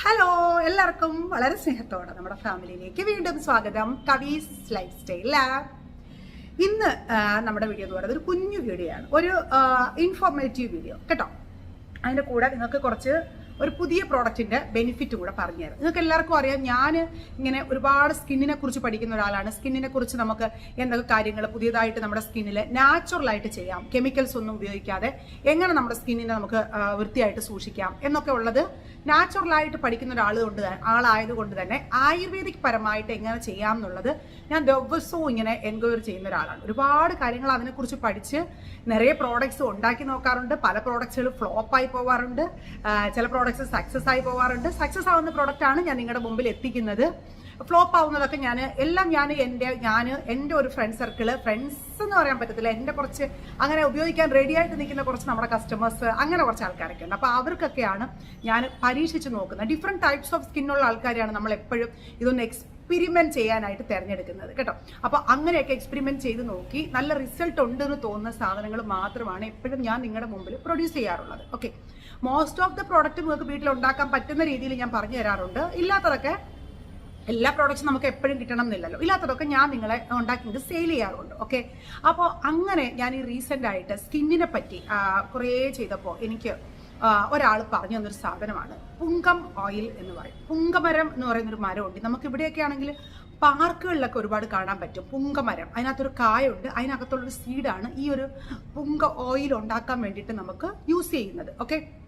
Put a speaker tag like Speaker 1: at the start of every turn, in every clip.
Speaker 1: Hello എല്ലാവർക്കും വളരെ സ്നേഹത്തോടെ നമ്മുടെ ഫാമിലിയിലേക്ക് വീണ്ടും സ്വാഗതം. കവീസ് ലൈഫ് സ്റ്റൈൽ ഇന്ന് നമ്മുടെ വീഡിയോ എന്ന് പറയുന്നത് ഒരു കുഞ്ഞു വീഡിയോ ആണ്. ഒരു ഇൻഫോർമേറ്റീവ് വീഡിയോ കേട്ടോ? അതിന്റെ കൂടെ നിങ്ങൾക്ക് കുറച്ച് ഒരു പുതിയ പ്രോഡക്റ്റിന്റെ ബെനിഫിറ്റ് കൂടെ പറഞ്ഞുതരാം. നിങ്ങൾക്ക് എല്ലാവർക്കും അറിയാം ഞാൻ ഇങ്ങനെ ഒരുപാട് സ്കിന്നിനെ കുറിച്ച് പഠിക്കുന്ന ഒരാളാണ്. സ്കിന്നിനെ കുറിച്ച് നമുക്ക് എന്തൊക്കെ കാര്യങ്ങൾ പുതിയതായിട്ട് നമ്മുടെ സ്കിന്നിൽ നാച്ചുറലായിട്ട് ചെയ്യാം. കെമിക്കൽസ് ഒന്നും ഉപയോഗിക്കാതെ എങ്ങനെ നമ്മുടെ സ്കിന്നിനെ നമുക്ക് വൃത്തിയായിട്ട് സൂക്ഷിക്കാം എന്നൊക്കെ ഉള്ളത് നാച്ചുറലായിട്ട് പഠിക്കുന്ന ഒരാൾ കൊണ്ട് ആളായത് ആളായതുകൊണ്ട് തന്നെ ആയുർവേദിക് പരമായിട്ട് എങ്ങനെ ചെയ്യാം എന്നുള്ളത് ഞാൻ ദിവസവും ഇങ്ങനെ എൻക്വയറി ചെയ്യുന്ന ഒരാളാണ്. ഒരുപാട് കാര്യങ്ങൾ അതിനെക്കുറിച്ച് പഠിച്ച് നിറയെ പ്രോഡക്ട്സ് ഉണ്ടാക്കി നോക്കാറുണ്ട്. പല പ്രോഡക്ട്സുകൾ ഫ്ലോപ്പായി പോവാറുണ്ട്. ചില പ്രോഡക്ട്സ് സക്സസ് ആയി പോകാറുണ്ട് സക്സസ് ആവുന്ന പ്രോഡക്റ്റ് ആണ് ഞാൻ നിങ്ങളുടെ മുമ്പിൽ എത്തിക്കുന്നത്. ഫ്ലോപ്പ് ആവുന്നതൊക്കെ ഞാൻ എല്ലാം ഞാൻ എന്റെ ഞാൻ എന്റെ ഒരു ഫ്രണ്ട് സർക്കിൾ ഫ്രണ്ട്സ് എന്ന് പറയാൻ പറ്റത്തില്ല. എന്റെ കുറച്ച് അങ്ങനെ ഉപയോഗിക്കാൻ റെഡി ആയിട്ട് നിൽക്കുന്ന കുറച്ച് നമ്മുടെ കസ്റ്റമേഴ്സ് അങ്ങനെ കുറച്ച് ആൾക്കാരൊക്കെ ഉണ്ട്. അപ്പോൾ അവർക്കൊക്കെയാണ് ഞാൻ പരീക്ഷിച്ച് നോക്കുന്നത്. ഡിഫറെന്റ് ടൈപ്സ് ഓഫ് സ്കിന്നുള്ള ആൾക്കാരെയാണ് നമ്മൾ എപ്പോഴും ഇതൊന്ന് എക്സ്പെരിമെന്റ് ചെയ്യാനായിട്ട് തിരഞ്ഞെടുക്കുന്നത്. കേട്ടോ? അപ്പോൾ അങ്ങനെയൊക്കെ എക്സ്പെരിമെന്റ് ചെയ്ത് നോക്കി നല്ല റിസൾട്ട് ഉണ്ടെന്ന് തോന്നുന്ന സാധനങ്ങൾ മാത്രമാണ് എപ്പോഴും ഞാൻ നിങ്ങളുടെ മുമ്പിൽ പ്രൊഡ്യൂസ് ചെയ്യാറുള്ളത്. Okay most of the product നിങ്ങൾക്ക് വീട്ടിൽ ഉണ്ടാക്കാൻ പറ്റുന്ന രീതിയിൽ ഞാൻ പറഞ്ഞു തരാറുണ്ട്. ഇല്ലാത്തതൊക്കെ എല്ലാ പ്രോഡക്റ്റ്സും നമുക്ക് എപ്പോഴും കിട്ടണം എന്നില്ലല്ലോ ഇല്ലാത്തതൊക്കെ ഞാൻ നിങ്ങളെ ഉണ്ടാക്കിയിട്ട് സെയിൽ ചെയ്യാറുണ്ട്. ഓക്കെ അപ്പോൾ അങ്ങനെ ഞാൻ ഈ റീസെന്റ് ആയിട്ട് സ്കിന്നിനെ പറ്റി കുറേ ചെയ്തപ്പോൾ എനിക്ക് ഒരാൾ പറഞ്ഞു തന്നൊരു സാധനമാണ്. പുങ്കം ഓയിൽ എന്ന് പറയും. പുങ്കമരം എന്ന് പറയുന്നൊരു മരമുണ്ട്. നമുക്ക് ഇവിടെയൊക്കെ ആണെങ്കിൽ പാർക്കുകളിലൊക്കെ ഒരുപാട് കാണാൻ പറ്റും. പുങ്കമരം. അതിനകത്തൊരു കായുണ്ട്. അതിനകത്തുള്ളൊരു സീഡാണ് ഈ ഒരു പുങ്ക ഓയിൽ ഉണ്ടാക്കാൻ വേണ്ടിയിട്ട് നമുക്ക് യൂസ് ചെയ്യുന്നത്. ഓക്കെ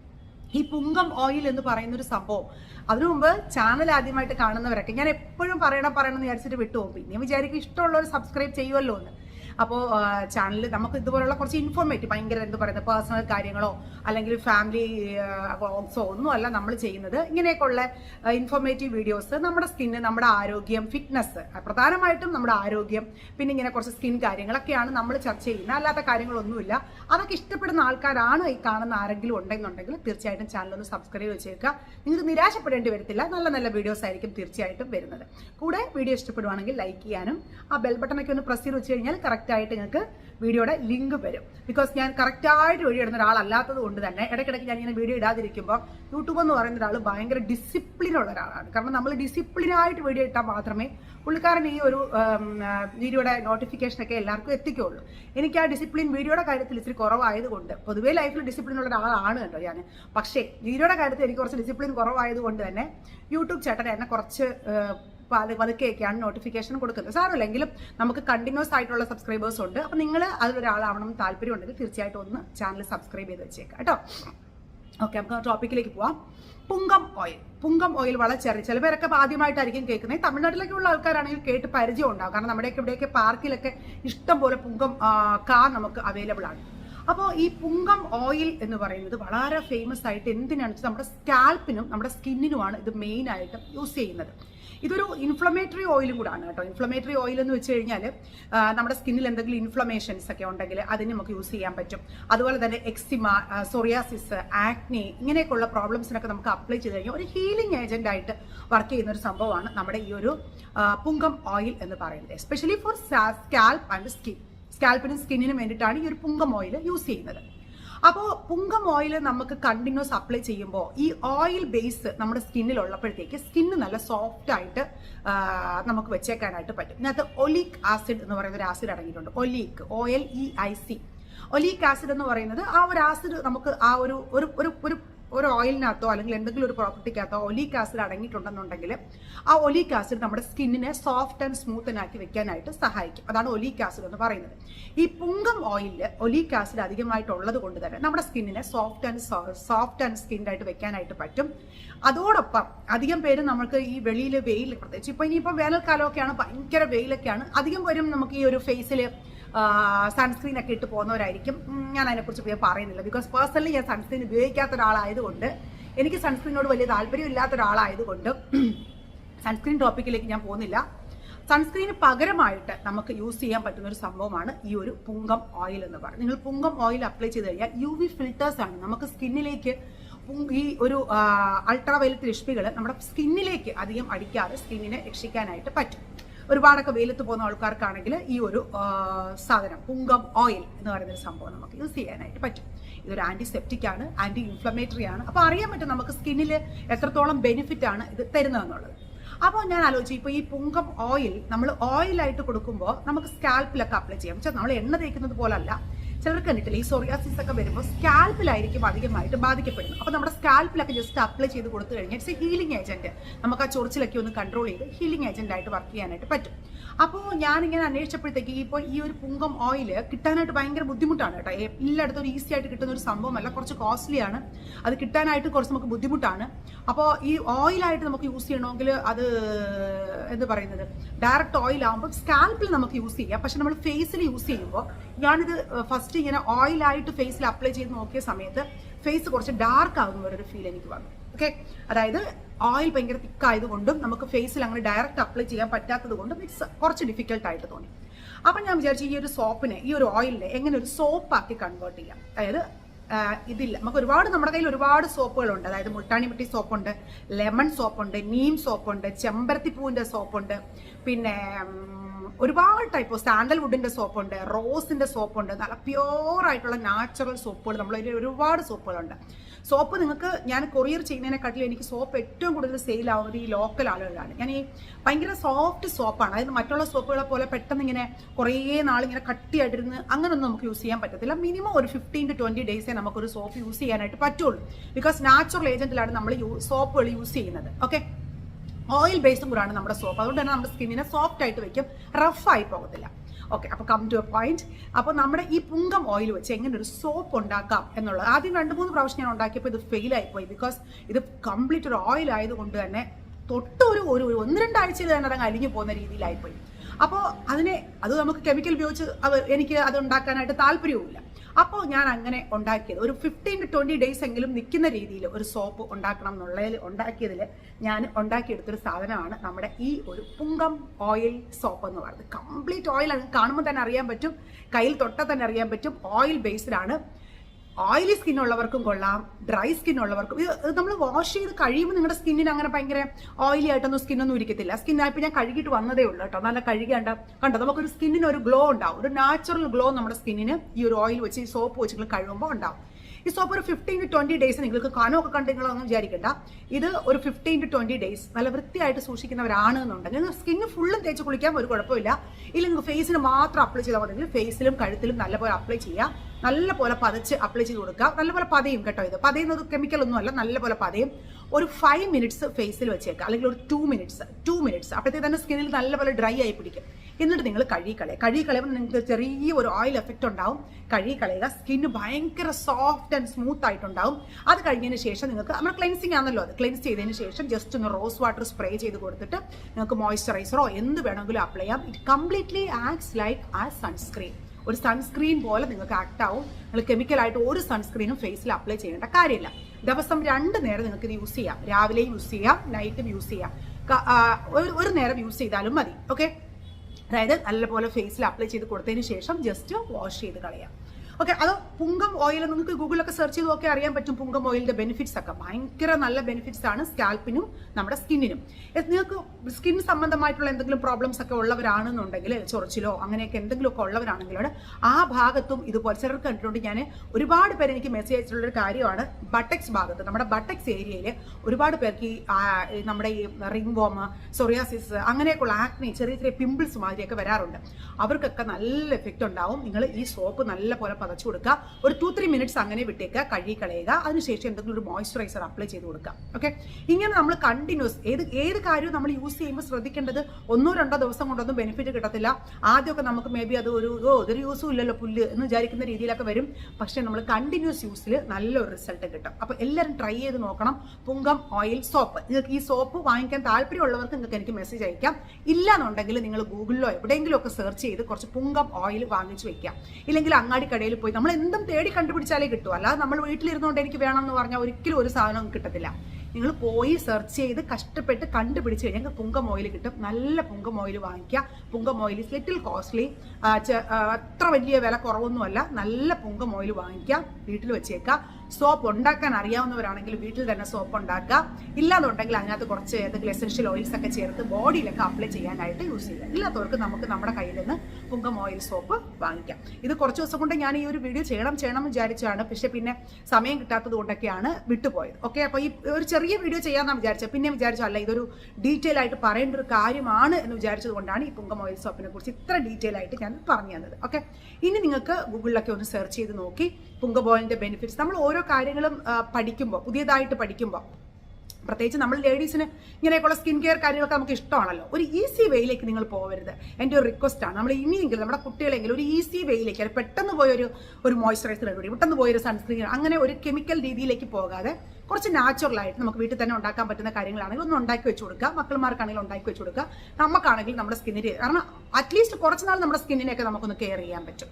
Speaker 1: ഈ പുങ്കം ഓയിൽ എന്ന് പറയുന്ന ഒരു സംഭവം. അതിനു മുമ്പ് ചാനൽ ആദ്യമായിട്ട് കാണുന്നവരൊക്കെ ഞാൻ എപ്പോഴും പറയണം പറയണം എന്ന് വിചാരിച്ചിട്ട് വിട്ടുപോകും. പിന്നെ വിചാരിക്കും ഇഷ്ടമുള്ളവർ സബ്സ്ക്രൈബ് ചെയ്യുമല്ലോ എന്ന് അപ്പോൾ ചാനലിൽ നമുക്ക് ഇതുപോലുള്ള കുറച്ച് ഇൻഫോർമേറ്റീവ് ഭയങ്കര എന്ത് പറയുന്നത് പേഴ്സണൽ കാര്യങ്ങളോ അല്ലെങ്കിൽ ഫാമിലി വ്ളോഗ്സോ ഒന്നും അല്ല നമ്മൾ ചെയ്യുന്നത്. ഇങ്ങനെയൊക്കെയുള്ള ഇൻഫോർമേറ്റീവ് വീഡിയോസ് നമ്മുടെ സ്കിന്ന് നമ്മുടെ ആരോഗ്യം ഫിറ്റ്നസ് പ്രധാനമായിട്ടും നമ്മുടെ ആരോഗ്യം പിന്നെ ഇങ്ങനെ കുറച്ച് സ്കിൻ കാര്യങ്ങളൊക്കെയാണ് നമ്മൾ ചർച്ച ചെയ്യുന്നത്. അല്ലാത്ത കാര്യങ്ങളൊന്നുമില്ല. അതൊക്കെ ഇഷ്ടപ്പെടുന്ന ആൾക്കാരാണ് ഈ കാണുന്ന ആരെങ്കിലും ഉണ്ടെന്നുണ്ടെങ്കിൽ തീർച്ചയായിട്ടും ചാനൽ ഒന്ന് സബ്സ്ക്രൈബ് വെച്ചേക്കുക നിങ്ങൾക്ക് നിരാശപ്പെടേണ്ടി വരത്തില്ല. നല്ല നല്ല വീഡിയോസ് ആയിരിക്കും തീർച്ചയായിട്ടും വരുന്നത്. കൂടെ വീഡിയോ ഇഷ്ടപ്പെടുവാണെങ്കിൽ ലൈക്ക് ചെയ്യാനും ആ ബെൽ ബട്ടണൊക്കെ ഒന്ന് പ്രസ് ചെയ്ത് വെച്ച് കഴിഞ്ഞാൽ കറക്റ്റായിട്ട് നിങ്ങൾക്ക് വീഡിയോയുടെ ലിങ്ക് വരും. ബിക്കോസ് ഞാൻ കറക്റ്റായിട്ട് വീഡിയോ ഇടുന്ന ഒരാളല്ലാത്തത് കൊണ്ട് തന്നെ ഇടയ്ക്കിടയ്ക്ക് ഞാൻ ഇങ്ങനെ വീഡിയോ ഇടാതിരിക്കുമ്പോൾ യൂട്യൂബ് എന്ന് പറയുന്ന ഒരാൾ ഭയങ്കര ഡിസിപ്ലിൻ ഉള്ള ഒരാളാണ്. കാരണം നമ്മൾ ഡിസിപ്ലിനായിട്ട് വീഡിയോ ഇട്ടാൽ മാത്രമേ പുള്ളിക്കാരൻ ഈ ഒരു വീഡിയോയുടെ നോട്ടിഫിക്കേഷനൊക്കെ എല്ലാവർക്കും എത്തിക്കുള്ളൂ എനിക്ക് ആ ഡിസിപ്ലിൻ വീഡിയോയുടെ കാര്യത്തിൽ ഇച്ചിരി കുറവായതുകൊണ്ട് പൊതുവേ ലൈഫിൽ ഡിസിപ്ലിൻ ഉള്ള ഒരാളാണ് കേട്ടോ ഞാൻ പക്ഷേ വീഡിയോയുടെ കാര്യത്തിൽ എനിക്ക് കുറച്ച് ഡിസിപ്ലിൻ കുറവായതുകൊണ്ട് തന്നെ യൂട്യൂബ് ചേട്ടൻ എന്നെ കുറച്ച് പതുക്കെയൊക്കെയാണ് നോട്ടിഫിക്കേഷൻ കൊടുക്കുന്നത്. സാരമില്ലെങ്കിലും നമുക്ക് കണ്ടിന്യൂസ് ആയിട്ടുള്ള സബ്സ്ക്രൈബേഴ്സ് ഉണ്ട്. അപ്പം നിങ്ങൾ അതിലൊരാളാവണം താല്പര്യം ഉണ്ടെങ്കിൽ തീർച്ചയായിട്ടും ഒന്ന് ചാനൽ സബ്സ്ക്രൈബ് ചെയ്ത് വെച്ചേക്കാം കേട്ടോ. ഓക്കെ നമുക്ക് ടോപ്പിക്കിലേക്ക് പോവാം. പുങ്കം ഓയിൽ പുങ്കം ഓയിൽ വളരെ ചെറിയ ചില പേരൊക്കെ ആദ്യമായിട്ടായിരിക്കും കേൾക്കുന്നത്. തമിഴ്നാട്ടിലൊക്കെ ഉള്ള ആൾക്കാരാണെങ്കിൽ കേട്ട് പരിചയം ഉണ്ടാവും കാരണം നമ്മുടെയൊക്കെ ഇവിടെയൊക്കെ പാർക്കിലൊക്കെ ഇഷ്ടം പോലെ പുങ്കം കാ നമുക്ക് അവൈലബിൾ ആണ്. അപ്പോൾ ഈ പുങ്കം ഓയിൽ എന്ന് പറയുന്നത് വളരെ ഫേമസ് ആയിട്ട് എന്തിനാണ് വെച്ചാൽ നമ്മുടെ സ്കാൽപ്പിനും നമ്മുടെ സ്കിന്നിനുമാണ് ഇത് മെയിൻ ആയിട്ട് യൂസ് ചെയ്യുന്നത്. ഇതൊരു ഇൻഫ്ലമേറ്ററി ഓയിലും കൂടാണ് കേട്ടോ. ഇൻഫ്ലമേറ്ററി ഓയിൽ എന്ന് വെച്ച് കഴിഞ്ഞാൽ നമ്മുടെ സ്കിന്നിൽ എന്തെങ്കിലും ഇൻഫ്ലമേഷൻസ് ഒക്കെ ഉണ്ടെങ്കിൽ അതിന് നമുക്ക് യൂസ് ചെയ്യാൻ പറ്റും. അതുപോലെ തന്നെ എക്സിമ സൊറിയാസിസ് ആക്നി ഇങ്ങനെയൊക്കെയുള്ള പ്രോബ്ലംസിനൊക്കെ നമുക്ക് അപ്ലൈ ചെയ്ത് കഴിഞ്ഞാൽ ഒരു ഹീലിംഗ് ഏജന്റ് ആയിട്ട് വർക്ക് ചെയ്യുന്ന ഒരു സംഭവമാണ് നമ്മുടെ ഈ ഒരു പുങ്കം ഓയിൽ എന്ന് പറയുന്നത്. Especially for scalp and skin സ്കാൽപ്പിനും സ്കിന്നിനും വേണ്ടിയിട്ടാണ് ഈ ഒരു പുങ്കം ഓയിൽ യൂസ് ചെയ്യുന്നത്. അപ്പോൾ പുങ്കം ഓയിൽ നമുക്ക് കണ്ടിന്യൂസ് അപ്ലൈ ചെയ്യുമ്പോൾ ഈ ഓയിൽ ബേസ് നമ്മുടെ സ്കിന്നിൽ ഉള്ളപ്പോഴത്തേക്ക് സ്കിന്ന് നല്ല സോഫ്റ്റ് ആയിട്ട് നമുക്ക് വെച്ചേക്കാനായിട്ട് പറ്റും. ഇതിനകത്ത് ഒലീക് ആസിഡ് എന്ന് പറയുന്ന ഒരു ആസിഡ് അടങ്ങിയിട്ടുണ്ട്. Oleic O L E I C oleic acid എന്ന് പറയുന്നത് ആ ഒരു ആസിഡ് നമുക്ക് ആ ഒരു ഒരു ഒരു ഒരു ഓയിലിനകത്തോ അല്ലെങ്കിൽ എന്തെങ്കിലും ഒരു പ്രോപ്പർട്ടിക്കകത്തോ ഒലീക് ആസിഡ് അടങ്ങിയിട്ടുണ്ടെന്നുണ്ടെങ്കിൽ ആ ഒലീക് ആസിഡ് നമ്മുടെ സ്കിന്നിനെ സോഫ്റ്റ് ആൻഡ് സ്മൂത്ത് സ്മൂത്തനാക്കി വെക്കാനായിട്ട് സഹായിക്കും. അതാണ് ഒലീക് ആസിഡ് എന്ന് പറയുന്നത്. ഈ പുങ്കം ഓയിലിൽ ഒലീക് ആസിഡ് അധികമായിട്ടുള്ളത് കൊണ്ട് തന്നെ നമ്മുടെ സ്കിന്നിനെ സോഫ്റ്റ് ആൻഡ് സോഫ്റ്റ് ആൻഡ് സ്കിൻഡായിട്ട് വെക്കാനായിട്ട് പറ്റും. അതോടൊപ്പം അധികം പേര് നമുക്ക് ഈ വെളിയിൽ വെയിൽ പ്രത്യേകിച്ച് ഇപ്പൊ ഇനിയിപ്പോൾ വേനൽക്കാലമൊക്കെയാണ് ഭയങ്കര വെയിലൊക്കെയാണ്. അധികം പേരും നമുക്ക് ഈ ഒരു ഫേസിൽ സൺസ്ക്രീൻ ഒക്കെ ഇട്ട് പോകുന്നവരായിരിക്കും. ഞാൻ അതിനെക്കുറിച്ച് ഇപ്പോൾ പറയുന്നില്ല. ബിക്കോസ് പേഴ്സണലി ഞാൻ സൺസ്ക്രീൻ ഉപയോഗിക്കാത്ത ഒരാളായതുകൊണ്ട് എനിക്ക് സൺസ്ക്രീനോട് വലിയ താല്പര്യം ഇല്ലാത്ത ഒരാളായതുകൊണ്ട് സൺസ്ക്രീൻ ടോപ്പിക്കിലേക്ക് ഞാൻ പോകുന്നില്ല. സൺസ്ക്രീന് പകരമായിട്ട് നമുക്ക് യൂസ് ചെയ്യാൻ പറ്റുന്ന ഒരു സംഭവമാണ് ഈ ഒരു പുങ്കം ഓയിൽ എന്ന് പറയുന്നത്. നിങ്ങൾ പുങ്കം ഓയിൽ അപ്ലൈ ചെയ്ത് കഴിഞ്ഞാൽ യു വി ഫിൽറ്റേഴ്സ് ആണ്. നമുക്ക് സ്കിന്നിലേക്ക് ഈ ഒരു അൾട്രാ വയലറ്റ് രശ്മികൾ നമ്മുടെ സ്കിന്നിലേക്ക് അധികം അടിക്കാതെ സ്കിന്നിനെ രക്ഷിക്കാനായിട്ട് പറ്റും. ഒരുപാടൊക്കെ വെയിലത്ത് പോകുന്ന ആൾക്കാർക്കാണെങ്കിൽ ഈ ഒരു സാധനം പുങ്കം ഓയിൽ എന്ന് പറയുന്ന ഒരു സംഭവം നമുക്ക് യൂസ് ചെയ്യാനായിട്ട് പറ്റും. ഇതൊരു ആന്റിസെപ്റ്റിക് ആണ് ആന്റി ഇൻഫ്ലമേറ്ററി ആണ്. അപ്പോൾ അറിയാൻ പറ്റും നമുക്ക് സ്കിന്നിൽ എത്രത്തോളം ബെനിഫിറ്റ് ആണ് ഇത് തരുന്നതെന്നുള്ളത്. അപ്പോൾ ഞാൻ ആലോചിച്ചു ഇപ്പോൾ ഈ പുങ്കം ഓയിൽ നമ്മൾ ഓയിലായിട്ട് കൊടുക്കുമ്പോൾ നമുക്ക് സ്കാൽപ്പിലൊക്കെ അപ്ലൈ ചെയ്യാം. വെച്ചാൽ നമ്മൾ എണ്ണ തേക്കുന്നത് പോലല്ല. ചിലർക്ക് കണ്ടിട്ടില്ല ഈ സോറിയാസിസ് ഒക്കെ വരുമ്പോൾ സ്കാൽപ്പിലായിരിക്കും അധികമായിട്ട് ബാധിക്കപ്പെടുന്നത്. അപ്പോൾ നമ്മുടെ സ്കാൽപ്പിലൊക്കെ ജസ്റ്റ് അപ്ലൈ ചെയ്ത് കൊടുത്തു കഴിഞ്ഞാൽ ഇറ്റ്സ് എ ഹീലിംഗ് ഏജന്റ് നമുക്ക് ആ ചൊറിച്ചിലൊക്കെ ഒന്ന് കൺട്രോൾ ചെയ്ത് ഹീലിംഗ് ഏജന്റ് ആയിട്ട് വർക്ക് ചെയ്യാനായിട്ട് പറ്റും. അപ്പോൾ ഞാനിങ്ങനെ അന്വേഷിച്ചപ്പോഴത്തേക്ക് ഇപ്പോൾ ഈ ഒരു പുങ്കം ഓയിൽ കിട്ടാനായിട്ട് ഭയങ്കര ബുദ്ധിമുട്ടാണ് കേട്ടോ. എല്ലായിടത്തും ഒരു ഈസി ആയിട്ട് കിട്ടുന്ന ഒരു സംഭവമല്ല കുറച്ച് കോസ്റ്റ്ലിയാണ് അത് കിട്ടാനായിട്ട് കുറച്ച് നമുക്ക് ബുദ്ധിമുട്ടാണ്. അപ്പോൾ ഈ ഓയിലായിട്ട് നമുക്ക് യൂസ് ചെയ്യണമെങ്കിൽ അത് എന്ത് പറയുന്നത്? ഡയറക്റ്റ് ഓയിൽ ആകുമ്പോൾ സ്കാൽപ്പിൽ നമുക്ക് യൂസ് ചെയ്യാം. പക്ഷെ നമ്മൾ ഫേസിൽ യൂസ് ചെയ്യുമ്പോൾ ഞാനിത് ഫസ്റ്റ് ഇങ്ങനെ ഓയിലായിട്ട് ഫേസിൽ അപ്ലൈ ചെയ്ത് നോക്കിയ സമയത്ത് ഫേസ് കുറച്ച് ഡാർക്ക് ആകുന്ന ഒരു ഫീൽ എനിക്ക് വന്നു. ഓക്കെ അതായത് ഓയിൽ ഭയങ്കര തിക്കായതുകൊണ്ടും നമുക്ക് ഫേസിൽ അങ്ങനെ ഡയറക്റ്റ് അപ്ലൈ ചെയ്യാൻ പറ്റാത്തത് കൊണ്ടും ഇറ്റ്സ് കുറച്ച് ഡിഫിക്കൽട്ട് ആയിട്ട് തോന്നി. അപ്പം ഞാൻ വിചാരിച്ചു ഈ ഒരു സോപ്പിനെ ഈ ഒരു ഓയിലിനെ എങ്ങനെ ഒരു സോപ്പാക്കി കൺവേർട്ട് ചെയ്യാം? അതായത് ഇതില്ല. നമുക്ക് ഒരുപാട് നമ്മുടെ കയ്യിൽ ഒരുപാട് സോപ്പുകളുണ്ട് അതായത് മുട്ടാണിമുട്ടി സോപ്പുണ്ട് ലെമൺ സോപ്പുണ്ട് നീം സോപ്പുണ്ട് ചെമ്പരത്തിപ്പൂവിന്റെ സോപ്പുണ്ട് പിന്നെ ഒരുപാട് ടൈപ്പ് സാൻഡൽവുഡിന്റെ സോപ്പുണ്ട് റോസിന്റെ സോപ്പുണ്ട് നല്ല പ്യൂർ ആയിട്ടുള്ള നാച്ചുറൽ സോപ്പുകൾ നമ്മളതിൽ ഒരുപാട് സോപ്പുകളുണ്ട് സോപ്പ് നിങ്ങൾക്ക് ഞാൻ കൊറിയർ ചെയ്യുന്നതിനെക്കാട്ടിലും എനിക്ക് സോപ്പ് ഏറ്റവും കൂടുതൽ സെയിൽ ആവുന്നത് ഈ ലോക്കൽ ആളുകളാണ് ഞാൻ ഈ ഭയങ്കര സോഫ്റ്റ് സോപ്പാണ് അതായത് മറ്റുള്ള സോപ്പുകളെ പോലെ പെട്ടെന്ന് ഇങ്ങനെ കുറേ നാളിങ്ങനെ കട്ടിയായിട്ടിരുന്ന് അങ്ങനൊന്നും നമുക്ക് യൂസ് ചെയ്യാൻ പറ്റത്തില്ല. മിനിമം ഒരു ഫിഫ്റ്റീൻ ടു ട്വന്റി ഡേയ്സേ നമുക്കൊരു സോപ്പ് യൂസ് ചെയ്യാനായിട്ട് പറ്റുള്ളൂ. ബിക്കോസ് നാച്ചുറൽ ഏജന്റിലാണ് നമ്മൾ സോപ്പുകൾ യൂസ് ചെയ്യുന്നത്. ഓക്കെ ഓയിൽ ബേസ്ഡ് കൂടാണ് നമ്മുടെ സോപ്പ് അതുകൊണ്ട് തന്നെ നമ്മുടെ സ്കിന്നിനെ സോഫ്റ്റ് ആയിട്ട് വെക്കും. റഫായി പോകത്തില്ല. ഓക്കെ അപ്പോൾ കം ടു എ പോയിന്റ് അപ്പോൾ നമ്മുടെ ഈ പുങ്കം ഓയിൽ വെച്ച് എങ്ങനെ ഒരു സോപ്പ് ഉണ്ടാക്കാം എന്നുള്ളത്. ആദ്യം രണ്ട് മൂന്ന് പ്രാവശ്യം ഞാൻ ഉണ്ടാക്കിയപ്പോൾ ഇത് ഫെയിൽ ആയിപ്പോയി. ബിക്കോസ് ഇത് കംപ്ലീറ്റ് ഒരു ഓയിൽ ആയതുകൊണ്ട് തന്നെ തൊട്ട് ഒരു ഒരു ഒന്ന് രണ്ടാഴ്ചയിൽ തന്നെ അതങ്ങ് അലിഞ്ഞു പോകുന്ന രീതിയിലായിപ്പോയി. അപ്പോൾ അതിനെ അത് നമുക്ക് കെമിക്കൽ ഉപയോഗിച്ച് അത് എനിക്ക് അത് ഉണ്ടാക്കാനായിട്ട് താല്പര്യവുമില്ല. അപ്പോൾ ഞാൻ അങ്ങനെ ഉണ്ടാക്കിയത്. ഒരു ഫിഫ്റ്റീൻ ടു ട്വന്റി ഡേയ്സ് എങ്കിലും നിൽക്കുന്ന രീതിയിൽ ഒരു സോപ്പ് ഉണ്ടാക്കണം എന്നുള്ളതിൽ ഉണ്ടാക്കിയതിൽ ഞാൻ ഉണ്ടാക്കിയെടുത്തൊരു സാധനമാണ് നമ്മുടെ ഈ ഒരു പുങ്കം ഓയിൽ സോപ്പ് എന്ന് പറയുന്നത്. കംപ്ലീറ്റ് അത് കാണുമ്പോൾ തന്നെ അറിയാൻ പറ്റും കയ്യിൽ തൊട്ടാൽ തന്നെ അറിയാൻ പറ്റും ഓയിൽ ബേസ്ഡാണ് ഓയിലി സ്കിൻ ഉള്ളവർക്കും കൊള്ളാം ഡ്രൈ സ്കിൻ ഉള്ളവർക്കും. ഇത് നമ്മൾ വാഷ് ചെയ്ത് കഴിയുമ്പോൾ നിങ്ങളുടെ സ്കിന്നിന് അങ്ങനെ ഭയങ്കര ഓയിലി ആയിട്ടൊന്നും സ്കിന്നൊന്നും ഇരിക്കത്തില്ല. സ്കിൻ ഇപ്പം ഞാൻ കഴുകിയിട്ട് വന്നതേ ഉള്ളൂ കേട്ടോ. നല്ല കഴുകേണ്ട കണ്ടോ? നമുക്കൊരു സ്കിന്നിന് ഒരു ഗ്ലോ ഉണ്ടാവും. ഒരു നാച്ചുറൽ ഗ്ലോ നമ്മുടെ സ്കിന്നിന് ഈ ഒരു ഓയിൽ വെച്ച് ഈ സോപ്പ് വെച്ച് നിങ്ങൾ കഴുകുമ്പോൾ ഉണ്ടാവും. ഈ സോപ്പ് ഒരു ഫിഫ്റ്റീൻ ടു ട്വന്റി ഡേയ്സ് നിങ്ങൾക്ക് കനമൊക്കെ കണ്ട് നിങ്ങളൊന്നും വിചാരിക്കണ്ട. ഇത് ഒരു ഫിഫ്റ്റീൻ ടു ട്വന്റി ഡേയ്സ് നല്ല വൃത്തിയായിട്ട് സൂക്ഷിക്കുന്നവരാണ് എന്നുണ്ടെങ്കിൽ സ്കിന്ന് ഫുള്ളും തേച്ച് കുളിക്കാൻ ഒരു കുഴപ്പമില്ല. ഇല്ലെങ്കിൽ ഫേസിന് മാത്രം അപ്ലൈ ചെയ്താൽ മതി. ഫേസിലും കഴുത്തിലും നല്ലപോലെ അപ്ലൈ ചെയ്യാം. നല്ലപോലെ പതച്ച് അപ്ലൈ ചെയ്ത് കൊടുക്കുക. നല്ലപോലെ പതയും കേട്ടോ ഇത്. പതയുന്നത് കെമിക്കൽ ഒന്നും അല്ല നല്ലപോലെ പതയും. ഒരു ഫൈവ് മിനിറ്റ്സ് ഫേസിൽ വെച്ചേക്കുക. അല്ലെങ്കിൽ ഒരു ടു മിനിറ്റ്സ് ടു മിനിറ്റ്സ് അപ്പോഴത്തേക്ക് തന്നെ സ്കിന്നിൽ നല്ലപോലെ ഡ്രൈ ആയി പിടിക്കും. എന്നിട്ട് നിങ്ങൾ കഴുകി കളയുക. കഴുകി കളയുമ്പോൾ നിങ്ങൾക്ക് ചെറിയ ഒരു ഓയിൽ എഫക്റ്റ് ഉണ്ടാവും. കഴുകി കളയുക. സ്കിന്ന് ഭയങ്കര സോഫ്റ്റ് ആൻഡ് സ്മൂത്ത് ആയിട്ടുണ്ടാവും. അത് കഴിഞ്ഞതിന് ശേഷം നിങ്ങൾക്ക് നമ്മൾ ക്ലെൻസിങ് ആണല്ലോ അത്. ക്ലെൻസ് ചെയ്തതിന് ശേഷം ജസ്റ്റ് ഒന്ന് റോസ് വാട്ടർ സ്പ്രേ ചെയ്ത് കൊടുത്തിട്ട് നിങ്ങൾക്ക് മോയ്സ്ചറൈസറോ എന്ത് വേണമെങ്കിലും അപ്ലൈ ചെയ്യാം. It completely acts like a sunscreen ഒരു സൺസ്ക്രീൻ പോലെ നിങ്ങൾക്ക് ആക്ട് ആവും. നിങ്ങൾ കെമിക്കലായിട്ട് ഒരു സൺസ്ക്രീനും ഫേസിൽ അപ്ലൈ ചെയ്യേണ്ട കാര്യമില്ല. ദിവസം രണ്ട് നേരം നിങ്ങൾക്ക് ഇത് യൂസ് ചെയ്യാം. രാവിലെ യൂസ് ചെയ്യാം നൈറ്റും യൂസ് ചെയ്യാം. ഒരു നേരം യൂസ് ചെയ്താലും മതി. ഓക്കെ അതായത് നല്ലപോലെ ഫേസിൽ അപ്ലൈ ചെയ്ത് കൊടുത്തതിന് ശേഷം ജസ്റ്റ് വാഷ് ചെയ്ത് കളയാം. ഓക്കെ അത് പുങ്കം ഓയിൽ നിങ്ങൾക്ക് ഗൂഗിളൊക്കെ സെർച്ച് ചെയ്ത് നോക്കി അറിയാൻ പറ്റും പുങ്കം ഓയിലിന്റെ ബെനിഫിറ്റ്സ് ഒക്കെ. ഭയങ്കര നല്ല ബെനിഫിറ്റ്സ് ആണ് സ്കാൽപ്പിനും നമ്മുടെ സ്കിന്നിനും നിങ്ങൾക്ക് സ്കിൻ സംബന്ധമായിട്ടുള്ള എന്തെങ്കിലും പ്രോബ്ലംസ് ഒക്കെ ഉള്ളവരാണെന്നുണ്ടെങ്കിൽ ചൊറിച്ചിലോ അങ്ങനെയൊക്കെ എന്തെങ്കിലുമൊക്കെ ഉള്ളവരാണെങ്കിലോ ആ ഭാഗത്തും ഇതുപോലെ ചിലർ കണ്ടിട്ടുണ്ട്. ഞാൻ ഒരുപാട് പേര് എനിക്ക് മെസ്സേജ് അയച്ചിട്ടുള്ള ഒരു കാര്യമാണ്. ബട്ടക്സ് ഭാഗത്ത് നമ്മുടെ ബട്ടക്സ് ഏരിയയിൽ ഒരുപാട് പേർക്ക് ഈ നമ്മുടെ ഈ റിംഗ് വോം സൊറിയാസിസ് അങ്ങനെയൊക്കെയുള്ള ആക്നെ ചെറിയ ചെറിയ പിമ്പിൾസ് മാതിരിയൊക്കെ വരാറുണ്ട്. അവർക്കൊക്കെ നല്ല എഫക്റ്റ് ഉണ്ടാവും. നിങ്ങൾ ഈ സോപ്പ് നല്ല പോലെ പതച്ചു കൊടുക്കുക. ഒരു ടു ത്രീ മിനിറ്റ്സ് അങ്ങനെ വിട്ടേക്കുക കഴുകി കളയുക അതിനുശേഷം എന്തെങ്കിലും ഒരു മോയ്സ്ചറൈസർ അപ്ലൈ ചെയ്ത് കൊടുക്കുക. ഓക്കെ ഇങ്ങനെ നമ്മൾ കണ്ടിന്യൂസ് ഏത് ഏത് കാര്യവും നമ്മൾ യൂസ് ചെയ്യുമ്പോൾ ശ്രദ്ധിക്കേണ്ടത് ഒന്നോ രണ്ടോ ദിവസം കൊണ്ടൊന്നും ബെനിഫിറ്റ് കിട്ടത്തില്ല. ആദ്യമൊക്കെ നമുക്ക് മേ ബി അത് ഒരു ഓ ഇതൊരു യൂസും ഇല്ലല്ലോ പുല്ല് എന്ന് വിചാരിക്കുന്ന രീതിയിലൊക്കെ വരും. പക്ഷേ നമ്മൾ കണ്ടിന്യൂസ് യൂസിൽ നല്ലൊരു റിസൾട്ട് കിട്ടും. അപ്പോൾ എല്ലാവരും ട്രൈ ചെയ്ത് നോക്കണം. പുങ്കം ഓയിൽ സോപ്പ് നിങ്ങൾക്ക് ഈ സോപ്പ് വാങ്ങിക്കാൻ താല്പര്യമുള്ളവർക്ക് നിങ്ങൾക്ക് എനിക്ക് മെസ്സേജ് അയക്കാം. ഇല്ല എന്നുണ്ടെങ്കിൽ നിങ്ങൾ ഗൂഗിളിലോ എവിടെയെങ്കിലും ഒക്കെ സെർച്ച് ചെയ്ത് കുറച്ച് പുങ്കം ഓയിൽ വാങ്ങിച്ചു വെക്കാം ഇല്ലെങ്കിൽ അങ്ങാടി കടയിൽ പോയി. നമ്മൾ എന്തും തേടി കണ്ടുപിടിച്ചാലേ കിട്ടൂ. അല്ലാതെ നമ്മൾ വീട്ടിലിരുന്നുകൊണ്ട് എനിക്ക് വേണം എന്ന് പറഞ്ഞാൽ ഒരിക്കലും ഒരു സാധനം കിട്ടത്തില്ല. നിങ്ങൾ പോയി സെർച്ച് ചെയ്ത് കഷ്ടപ്പെട്ട് കണ്ടുപിടിച്ച് കഴിഞ്ഞാൽ പുങ്കം ഓയിൽ കിട്ടും. നല്ല പുങ്കം ഓയിൽ വാങ്ങിക്കുക. പുങ്കം ഓയിൽ ഇസ് ലിറ്റിൽ കോസ്റ്റ്ലി അത്ര വലിയ വില കുറവൊന്നുമല്ല. നല്ല പുങ്കം ഓയിൽ വാങ്ങിക്കുക. വീട്ടിൽ വെച്ചേക്കുക. സോപ്പ് ഉണ്ടാക്കാൻ അറിയാവുന്നവരാണെങ്കിൽ വീട്ടിൽ തന്നെ സോപ്പ് ഉണ്ടാക്കുക. ഇല്ലാന്നുണ്ടെങ്കിൽ അതിനകത്ത് കുറച്ച് ഏതെങ്കിലും എസൻഷ്യൽ ഓയിൽസ് ഒക്കെ ചേർത്ത് ബോഡിയിലൊക്കെ അപ്ലൈ ചെയ്യാനായിട്ട് യൂസ് ചെയ്യുക. ഇല്ലാത്തവർക്ക് നമുക്ക് നമ്മുടെ കയ്യിൽ നിന്ന് പുങ്കം ഓയിൽ സോപ്പ് വാങ്ങിക്കാം. ഇത് കുറച്ച് ദിവസം കൊണ്ട് ഞാൻ ഈ ഒരു വീഡിയോ ചെയ്യണം ചെയ്യണം വിചാരിച്ചാണ് പക്ഷെ പിന്നെ സമയം കിട്ടാത്തത് കൊണ്ടൊക്കെയാണ് വിട്ടുപോയത്. ഓക്കെ അപ്പോൾ ഈ ഒരു ചെറിയ വീഡിയോ ചെയ്യാമെന്നാണ് വിചാരിച്ചത്. പിന്നെ വിചാരിച്ചു അല്ല ഇതൊരു ഡീറ്റെയിൽ ആയിട്ട് പറയേണ്ട ഒരു കാര്യമാണ് എന്ന് വിചാരിച്ചത് കൊണ്ടാണ് ഈ പുങ്കം ഓയിൽ സോപ്പിനെ കുറിച്ച് ഇത്ര ഡീറ്റെയിൽ ആയിട്ട് ഞാൻ പറഞ്ഞു തന്നത്. ഓക്കെ ഇനി നിങ്ങൾക്ക് ഗൂഗിളിലൊക്കെ ഒന്ന് സെർച്ച് ചെയ്ത് നോക്കി പുങ്കം ഓയിലിന്റെ ബെനിഫിറ്റ്സ് നമ്മൾ ഓരോ കാര്യങ്ങളും പഠിക്കുമ്പോൾ പുതിയതായിട്ട് പഠിക്കുമ്പോൾ പ്രത്യേകിച്ച് നമ്മൾ ലേഡീസിന് ഇങ്ങനെയൊക്കെയുള്ള സ്കിൻ കെയർ കാര്യങ്ങളൊക്കെ നമുക്ക് ഇഷ്ടമാണല്ലോ. ഒരു ഈസി വേയിലേക്ക് നിങ്ങൾ പോകരുത് എന്റെ ഒരു റിക്വസ്റ്റ് ആണ്. നമ്മൾ ഇനിയെങ്കിലും നമ്മുടെ കുട്ടികളെങ്കിലും ഒരു ഈസി വേയിലേക്ക് അല്ലെങ്കിൽ പെട്ടെന്ന് പോയൊരു ഒരു മോയ്സ്ചറൈസർ കണ്ടുപിടി പെട്ടെന്ന് പോയൊരു സൺസ്ക്രീൻ അങ്ങനെ ഒരു കെമിക്കൽ രീതിയിലേക്ക് പോകാതെ കുറച്ച് നാച്ചുറൽ ആയിട്ട് നമുക്ക് വീട്ടിൽ തന്നെ ഉണ്ടാക്കാൻ പറ്റുന്ന കാര്യങ്ങളാണെങ്കിൽ ഒന്ന് ഉണ്ടാക്കി വെച്ച് കൊടുക്കുക. മക്കൾമാർക്കാണെങ്കിലും ഉണ്ടാക്കി വെച്ച് കൊടുക്കുക. നമുക്കാണെങ്കിൽ നമ്മുടെ സ്കിന്നിന് കാരണം അറ്റ്ലീസ്റ്റ് കുറച്ച് നാൾ നമ്മുടെ സ്കിന്നിനെയൊക്കെ നമുക്കൊന്ന് കെയർ ചെയ്യാൻ പറ്റും.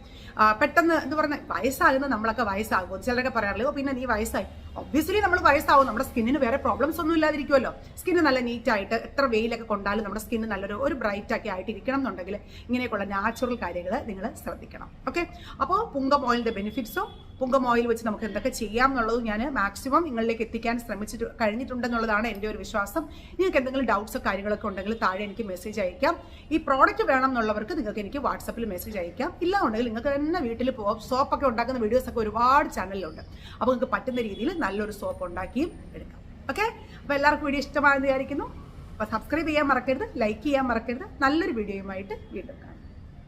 Speaker 1: പെട്ടെന്ന് എന്ന് പറഞ്ഞാൽ വയസ്സാകുന്ന നമ്മളൊക്കെ വയസ്സാകും. ചിലരൊക്കെ പറയാറില്ല പിന്നെ നീ വയസ്സായി. ഒബ്വിയസ്ലി നമ്മൾ വയസ്സാവും. നമ്മുടെ സ്കിന്നിന് വേറെ പ്രോബ്ലംസ് ഒന്നും ഇല്ലാതിരിക്കുമല്ലോ സ്കിന്ന് നല്ല നീറ്റ് ആയിട്ട് എത്ര വെയിലൊക്കെ കൊണ്ടാലും നമ്മുടെ സ്കിന്ന് നല്ലൊരു ഒരു ബ്രൈറ്റ് ഒക്കെ ആയിട്ട് ഇരിക്കണം എന്നുണ്ടെങ്കിൽ ഇങ്ങനെയൊക്കെയുള്ള നാച്ചുറൽ കാര്യങ്ങൾ നിങ്ങൾ ശ്രദ്ധിക്കണം. ഓക്കെ അപ്പോൾ പുങ്കം ഓയിലിന്റെ ബെനിഫിറ്റ്സും പുങ്കം ഓയിൽ വെച്ച് നമുക്ക് എന്തൊക്കെ ചെയ്യാം എന്നുള്ളത് ഞാൻ മാക്സിമം നിങ്ങളിലേക്ക് എത്തിക്കാൻ ശ്രമിച്ചിട്ട് കഴിഞ്ഞിട്ടുണ്ടെന്നുള്ളതാണ് എന്റെ ഒരു വിശ്വാസം. നിങ്ങൾക്ക് എന്തെങ്കിലും ഡൗട്ട്സോ കാര്യങ്ങളൊക്കെ ഉണ്ടെങ്കിൽ താഴെ എനിക്ക് മെസ്സേജ് അയക്കാം ഈ പ്രോഡക്റ്റ് വേണം എന്നുള്ളവർക്ക് നിങ്ങൾക്ക് എനിക്ക് വാട്സപ്പിൽ മെസ്സേജ് അയക്കാം ഇല്ല ഉണ്ടെങ്കിൽ നിങ്ങൾക്ക് തന്നെ വീട്ടിൽ പോകാം സോപ്പൊക്കെ ഉണ്ടാക്കുന്ന വീഡിയോസ് ഒക്കെ ഒരുപാട് ചാനലിലുണ്ട് അപ്പോൾ നിങ്ങൾക്ക് പറ്റുന്ന രീതിയിൽ നല്ലൊരു സോപ്പ് ഉണ്ടാക്കിയും എടുക്കാം. ഓക്കെ അപ്പോൾ എല്ലാവർക്കും വീഡിയോ ഇഷ്ടമായെന്ന് വിചാരിക്കുന്നു. അപ്പോൾ സബ്സ്ക്രൈബ് ചെയ്യാൻ മറക്കരുത് ലൈക്ക് ചെയ്യാൻ മറക്കരുത്. നല്ലൊരു വീഡിയോയുമായിട്ട് വീണ്ടും കാണാം.